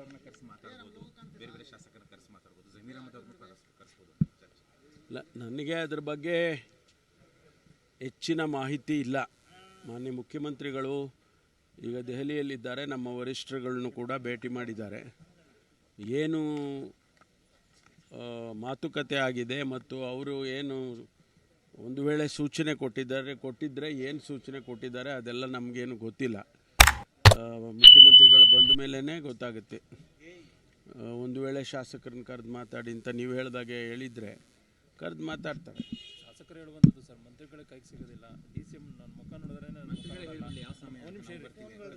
ಅವ್ರನ್ನ ಕರೆಸಿ ಮಾತಾಡ್ಬೋದು. ಬೇರೆ ಬೇರೆ ಶಾಸಕರನ್ನ ಕರೆಸಿ ಮಾತಾಡ್ಬೋದು. ಜಮೀರ್ ಅಹಮದ್ ಇಲ್ಲ, ನನಗೆ ಅದ್ರ ಬಗ್ಗೆ ಹೆಚ್ಚಿನ ಮಾಹಿತಿ ಇಲ್ಲ. ಮಾನ್ಯ ಮುಖ್ಯಮಂತ್ರಿಗಳು ಈಗ ದೆಹಲಿಯಲ್ಲಿದ್ದಾರೆ. ನಮ್ಮ ವರಿಷ್ಠರುಗಳನ್ನು ಕೂಡ ಭೇಟಿ ಮಾಡಿದ್ದಾರೆ. ಏನು ಮಾತುಕತೆ ಆಗಿದೆ ಮತ್ತು ಅವರು ಏನು ಒಂದು ವೇಳೆ ಸೂಚನೆ ಕೊಟ್ಟಿದ್ದಾರೆ ಕೊಟ್ಟಿದ್ದರೆ ಏನು ಸೂಚನೆ ಕೊಟ್ಟಿದ್ದಾರೆ ಅದೆಲ್ಲ ನಮಗೇನು ಗೊತ್ತಿಲ್ಲ. ಮುಖ್ಯಮಂತ್ರಿಗಳು ಬಂದ ಮೇಲೇ ಗೊತ್ತಾಗುತ್ತೆ. ಒಂದು ವೇಳೆ ಶಾಸಕರನ್ನ ಕರೆದು ಮಾತಾಡಿ ಅಂತ ನೀವು ಹೇಳ್ದಾಗೆ ಹೇಳಿದರೆ ಕರೆದು ಮಾತಾಡ್ತಾರೆ. ಶಾಸಕರು ಹೇಳುವಂಥದ್ದು ಸರ್ ಮಂತ್ರಿಗಳ ಕೈಗೆ ಸಿಗೋದಿಲ್ಲ. ಡಿ ಸಿ ಎಂ ನನ್ನ ಮುಖ ನೋಡಿದ್ರೆ.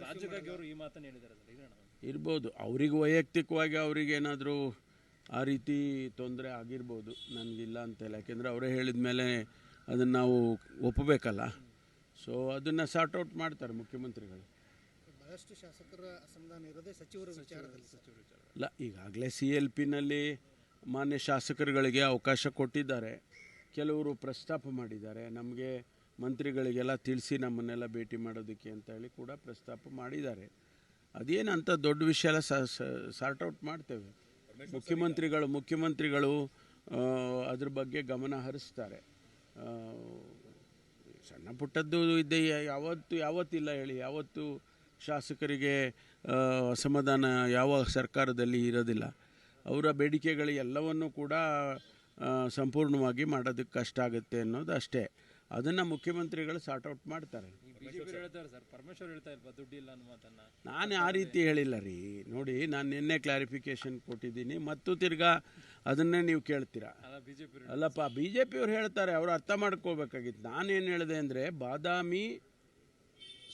ರಾಜ್ಯಕ್ಕಾಗಿ ಅವರು ಈ ಮಾತನ್ನು ಹೇಳಿದ್ದಾರೆ ಇರ್ಬೋದು. ಅವ್ರಿಗೆ ವೈಯಕ್ತಿಕವಾಗಿ ಅವ್ರಿಗೇನಾದರೂ ಆ ರೀತಿ ತೊಂದರೆ ಆಗಿರ್ಬೋದು. ನನಗಿಲ್ಲ ಅಂತೆಲ್ಲ ಯಾಕೆಂದರೆ ಅವರೇ ಹೇಳಿದ ಮೇಲೆ ಅದನ್ನು ನಾವು ಒಪ್ಪಬೇಕಲ್ಲ. ಸೊ ಅದನ್ನು ಸಾರ್ಟ್ ಔಟ್ ಮಾಡ್ತಾರೆ ಮುಖ್ಯಮಂತ್ರಿಗಳು. ಬಹಳಷ್ಟು ಶಾಸಕರ ಅಸಮಾಧಾನ ಇರೋದೇ ಸಚಿವರ ವಿಚಾರದಲ್ಲಿ. ಇಲ್ಲ ಈಗಾಗಲೇ ಸಿ ಎಲ್ ಪಿನಲ್ಲಿ ಮಾನ್ಯ ಶಾಸಕರುಗಳಿಗೆ ಅವಕಾಶ ಕೊಟ್ಟಿದ್ದಾರೆ. ಕೆಲವರು ಪ್ರಸ್ತಾಪ ಮಾಡಿದ್ದಾರೆ. ನಮಗೆ ಮಂತ್ರಿಗಳಿಗೆಲ್ಲ ತಿಳಿಸಿ ನಮ್ಮನ್ನೆಲ್ಲ ಭೇಟಿ ಮಾಡೋದಕ್ಕೆ ಅಂತ ಹೇಳಿ ಕೂಡ ಪ್ರಸ್ತಾಪ ಮಾಡಿದ್ದಾರೆ. ಅದೇನು ಅಂತ ದೊಡ್ಡ ವಿಷಯ ಎಲ್ಲ ಸಾರ್ಟ್ ಔಟ್ ಮಾಡ್ತೇವೆ. ಮುಖ್ಯಮಂತ್ರಿಗಳು ಮುಖ್ಯಮಂತ್ರಿಗಳು ಆ, ಅದ್ರ ಬಗ್ಗೆ ಗಮನ ಹರಿಸ್ತಾರೆ. ಆ, ಸಣ್ಣ ಪುಟ್ಟದ್ದು ಇದೆ ಯಾವತ್ತು ಯಾವತ್ತಿಲ್ಲ ಹೇಳಿ ಯಾವತ್ತು ಶಾಸಕರಿಗೆ ಅಸಮಾಧಾನ ಯಾವ ಸರ್ಕಾರದಲ್ಲಿ ಇರೋದಿಲ್ಲ. ಅವರ ಬೇಡಿಕೆಗಳು ಎಲ್ಲವನ್ನೂ ಕೂಡ ಸಂಪೂರ್ಣವಾಗಿ ಮಾಡೋದಕ್ಕೆ ಕಷ್ಟ ಆಗುತ್ತೆ ಅನ್ನೋದು ಅಷ್ಟೇ. ಅದನ್ನು ಮುಖ್ಯಮಂತ್ರಿಗಳು ಸಾರ್ಟ್ ಔಟ್ ಮಾಡ್ತಾರೆ. ನಾನು ಆ ರೀತಿ ಹೇಳಿಲ್ಲ ರೀ. ನೋಡಿ ನಾನು ನಿನ್ನೆ ಕ್ಲಾರಿಫಿಕೇಶನ್ ಕೊಟ್ಟಿದ್ದೀನಿ. ಮತ್ತು ತಿರ್ಗಾ ಅದನ್ನೇ ನೀವು ಕೇಳ್ತೀರಾ? ಅಲ್ಲಪ್ಪ ಬಿ ಜೆ ಪಿಯವ್ರು ಹೇಳ್ತಾರೆ ಅವರು ಅರ್ಥ ಮಾಡ್ಕೋಬೇಕಾಗಿತ್ತು ನಾನೇನು ಹೇಳಿದೆ ಅಂದರೆ ಬಾದಾಮಿ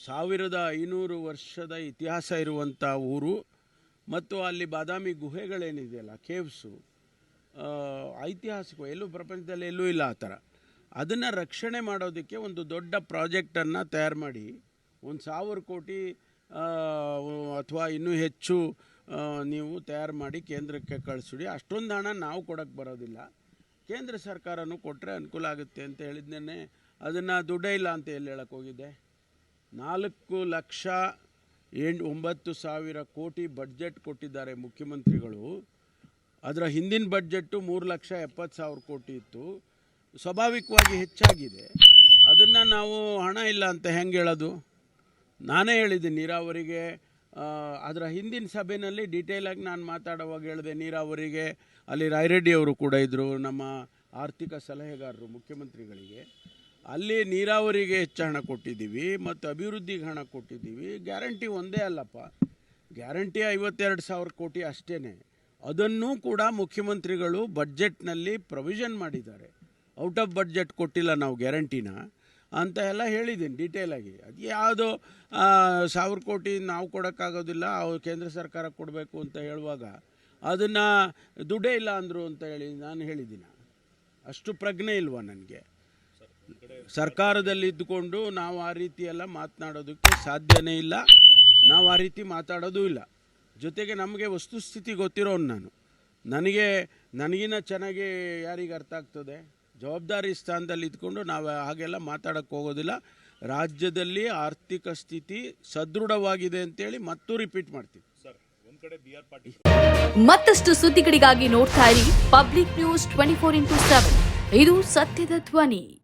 ಸಾವಿರದ ಐನೂರು ವರ್ಷದ ಇತಿಹಾಸ ಇರುವಂಥ ಊರು ಮತ್ತು ಅಲ್ಲಿ ಬಾದಾಮಿ ಗುಹೆಗಳೇನಿದೆಯಲ್ಲ ಕೇವ್ಸು ಐತಿಹಾಸಿಕ, ಎಲ್ಲೂ ಪ್ರಪಂಚದಲ್ಲಿ ಎಲ್ಲೂ ಇಲ್ಲ ಆ ಥರ. ಅದನ್ನು ರಕ್ಷಣೆ ಮಾಡೋದಕ್ಕೆ ಒಂದು ದೊಡ್ಡ ಪ್ರಾಜೆಕ್ಟನ್ನು ತಯಾರು ಮಾಡಿ, ಒಂದು ಸಾವಿರ ಕೋಟಿ ಅಥವಾ ಇನ್ನೂ ಹೆಚ್ಚು ನೀವು ತಯಾರು ಮಾಡಿ ಕೇಂದ್ರಕ್ಕೆ ಕಳಿಸ್ಬಿಡಿ ಅಷ್ಟೊಂದು ಹಣ ನಾವು ಕೊಡೋಕ್ಕೆ ಬರೋದಿಲ್ಲ. ಕೇಂದ್ರ ಸರ್ಕಾರನೂ ಕೊಟ್ಟರೆ ಅನುಕೂಲ ಆಗುತ್ತೆ ಅಂತ ಹೇಳಿದ್ದೇನೆ ಅದನ್ನು ದುಡ್ಡೇ ಇಲ್ಲ ಅಂತ ಎಲ್ಲಿ ಹೇಳಕ್ಕೆ ಹೋಗಿದ್ದೆ? ನಾಲ್ಕು ಲಕ್ಷ ಎಂಟು ಒಂಬತ್ತು ಸಾವಿರ ಕೋಟಿ ಬಡ್ಜೆಟ್ ಕೊಟ್ಟಿದ್ದಾರೆ ಮುಖ್ಯಮಂತ್ರಿಗಳು. ಅದರ ಹಿಂದಿನ ಬಡ್ಜೆಟ್ಟು ಮೂರು ಲಕ್ಷ ಎಪ್ಪತ್ತು ಸಾವಿರ ಕೋಟಿ ಇತ್ತು. ಸ್ವಾಭಾವಿಕವಾಗಿ ಹೆಚ್ಚಾಗಿದೆ. ಅದನ್ನು ನಾವು ಹಣ ಇಲ್ಲ ಅಂತ ಹೆಂಗೆ ಹೇಳೋದು? ನಾನೇ ಹೇಳಿದ್ದೀನಿ ನೀರಾವರಿಗೆ ಅದರ ಹಿಂದಿನ ಸಭೆಯಲ್ಲಿ ಡೀಟೇಲಾಗಿ ನಾನು ಮಾತಾಡುವಾಗ ಹೇಳಿದೆ ನೀರಾವರಿಗೆ, ಅಲ್ಲಿ ರಾಯರೆಡ್ಡಿ ಅವರು ಕೂಡ ಇದ್ದರು ನಮ್ಮ ಆರ್ಥಿಕ ಸಲಹೆಗಾರರು, ಮುಖ್ಯಮಂತ್ರಿಗಳಿಗೆ. ಅಲ್ಲಿ ನೀರಾವರಿಗೆ ಹೆಚ್ಚು ಹಣ ಕೊಟ್ಟಿದ್ದೀವಿ, ಮತ್ತು ಅಭಿವೃದ್ಧಿಗೆ ಹಣ ಕೊಟ್ಟಿದ್ದೀವಿ. ಗ್ಯಾರಂಟಿ ಒಂದೇ ಅಲ್ಲಪ್ಪ. ಗ್ಯಾರಂಟಿ ಐವತ್ತೆರಡು ಸಾವಿರ ಕೋಟಿ ಅಷ್ಟೇ ಅದನ್ನೂ ಕೂಡ ಮುಖ್ಯಮಂತ್ರಿಗಳು ಬಡ್ಜೆಟ್ನಲ್ಲಿ ಪ್ರೊವಿಷನ್ ಮಾಡಿದ್ದಾರೆ. ಔಟ್ ಆಫ್ ಬಡ್ಜೆಟ್ ಕೊಟ್ಟಿಲ್ಲ ನಾವು ಗ್ಯಾರಂಟಿನ ಅಂತ ಎಲ್ಲ ಹೇಳಿದ್ದೀನಿ ಡೀಟೇಲಾಗಿ ಅದು ಯಾವುದೋ ಸಾವಿರ ಕೋಟಿ ನಾವು ಕೊಡೋಕ್ಕಾಗೋದಿಲ್ಲ, ಅವ್ರು ಕೇಂದ್ರ ಸರ್ಕಾರ ಕೊಡಬೇಕು ಅಂತ ಹೇಳುವಾಗ ಅದನ್ನು ದುಡ್ಡೇ ಇಲ್ಲ ಅಂದರು ಅಂತ ಹೇಳಿ ನಾನು ಹೇಳಿದ್ದೀನಿ. ಅಷ್ಟು ಪ್ರಜ್ಞೆ ಇಲ್ವಾ ನನಗೆ? ಸರ್ಕಾರದಲ್ಲಿ ಇದ್ದುಕೊಂಡು ನಾವು ಆ ರೀತಿ ಎಲ್ಲ ಮಾತನಾಡೋದಕ್ಕೆ ಸಾಧ್ಯನೇ ಇಲ್ಲ. ನಾವು ಆ ರೀತಿ ಮಾತಾಡೋದೂ ಇಲ್ಲ. ಜೊತೆಗೆ ನಮಗೆ ವಸ್ತುಸ್ಥಿತಿ ಗೊತ್ತಿರೋನು ನಾನು. ನನಗೆ ನನಗಿನ ಚೆನ್ನಾಗಿ ಯಾರಿಗೆ ಅರ್ಥ ಆಗ್ತದೆ? ಜವಾಬ್ದಾರಿ ಸ್ಥಾನದಲ್ಲಿ ಇದ್ಕೊಂಡು ನಾವು ಹಾಗೆಲ್ಲ ಮಾತಾಡೋಕ್ಕೆ ಹೋಗೋದಿಲ್ಲ. ರಾಜ್ಯದಲ್ಲಿ ಆರ್ಥಿಕ ಸ್ಥಿತಿ ಸದೃಢವಾಗಿದೆ ಅಂತೇಳಿ ಮತ್ತೂ ರಿಪೀಟ್ ಮಾಡ್ತೀವಿ ಮತ್ತಷ್ಟು ಸುದ್ದಿಗಳಿಗಾಗಿ ನೋಡ್ತಾ ಇರಿ public news twenty four into seven ಇದು ಸತ್ಯದ ಧ್ವನಿ.